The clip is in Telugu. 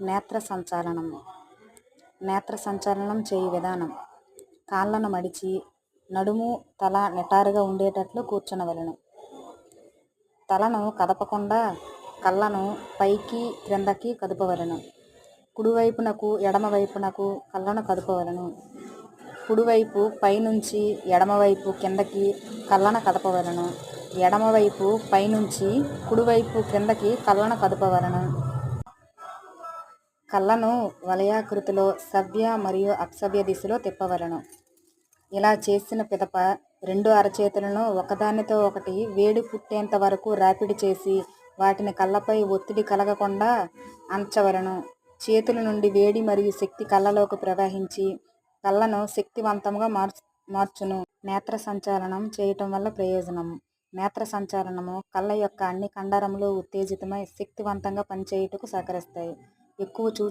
నేత్ర సంచాలనం. నేత్ర సంచాలనం చేయు విధానం. కాళ్ళను మడిచి నడుము తల నిటారుగా ఉండేటట్లు కూర్చునవలను. తలను కదపకుండా కళ్ళను పైకి క్రిందకి కదపవలెను. కుడివైపునకు ఎడమవైపునకు కళ్ళను కదపవలెను. కుడివైపు పైనుంచి ఎడమవైపు కిందకి కళ్ళను కదపవలెను. ఎడమవైపు పైనుంచి కుడివైపు క్రిందకి కళ్ళను కదపవలెను. కళ్ళను వలయాకృతిలో సవ్య మరియు అప్సవ్య దిశలో తిప్పవలను. ఇలా చేసిన పిదప రెండు అరచేతులను ఒకదానితో ఒకటి వేడి పుట్టేంత వరకు రాపిడి చేసి వాటిని కళ్ళపై ఒత్తిడి కలగకుండా అంచవలను. చేతుల నుండి వేడి మరియు శక్తి కళ్ళలోకి ప్రవహించి కళ్ళను శక్తివంతంగా మార్చు మార్చును. నేత్ర సంచాలనం చేయటం వల్ల ప్రయోజనం నేత్ర సంచాలనము కళ్ళ యొక్క అన్ని కండరములు ఉత్తేజితమై శక్తివంతంగా పనిచేయుటకు సహకరిస్తాయి. ఎక్కువ చూచు